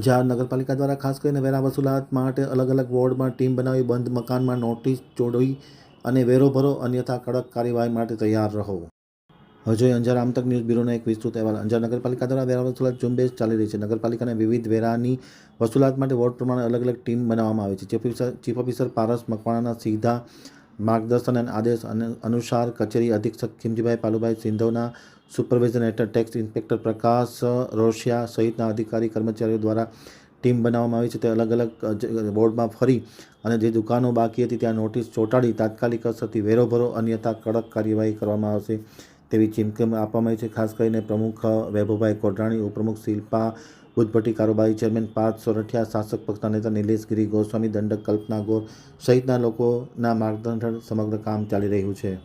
અંજાર નગરપાલિકા દ્વારા ખાસ કરીને વેરા વસૂલાત માટે અલગ અલગ વોર્ડમાં ટીમ બનાવી, બંધ મકાનમાં નોટિસ ચોડી અને વેરો ભરો અન્યથા કડક કાર્યવાહી માટે તૈયાર રહો. અજય અંજાર આમતક ન્યૂઝ બ્યુરોનો એક વિસ્તૃત અહેવાલ. અંજાર નગરપાલિકા દ્વારા વેરા વસૂલાત ઝુંબેશ ચાલી રહી છે. નગરપાલિકાના વિવિધ વેરાની વસૂલાત માટે વોર્ડ પ્રમાણે અલગ અલગ ટીમ બનાવવામાં આવી છે. Chief officer chief officer Paras મકવાણાના સીધા માર્ગદર્શન અને આદેશ અનુ- અનુસાર કચેરી અધિક્ષક ખીમજીભાઈ પાલુભાઈ સિંધવના સુપરવિઝન હેઠળ ટેક્સ ઇન્સ્પેક્ટર પ્રકાશ રોશિયા સહિતના અધિકારી કર્મચારીઓ દ્વારા ટીમ બનાવવામાં આવી છે. તે અલગ અલગ બોર્ડમાં ફરી અને જે દુકાનો બાકી હતી ત્યાં નોટિસ ચોંટાડી તાત્કાલિક અસરથી વેરો ભરો અન્યથા કડક કાર્યવાહી કરવામાં આવશે. તેવી ચીમકમ આપવામાં આવી છે. ખાસ કરીને પ્રમુખ વૈભવભાઈ કોટરાણી ઉપપ્રમુખ શિલ્પા, ભૂતભટ્ટી કારોબારી ચેરમેન પાર્થ સોરઠિયા, શાસક પક્ષના નેતા નિલેશ ગિરી ગોસ્વામી, દંડક કલ્પના ગોર સહિતના લોકોના માર્ગદર્શન સમગ્ર કામ ચાલી રહ્યું છે.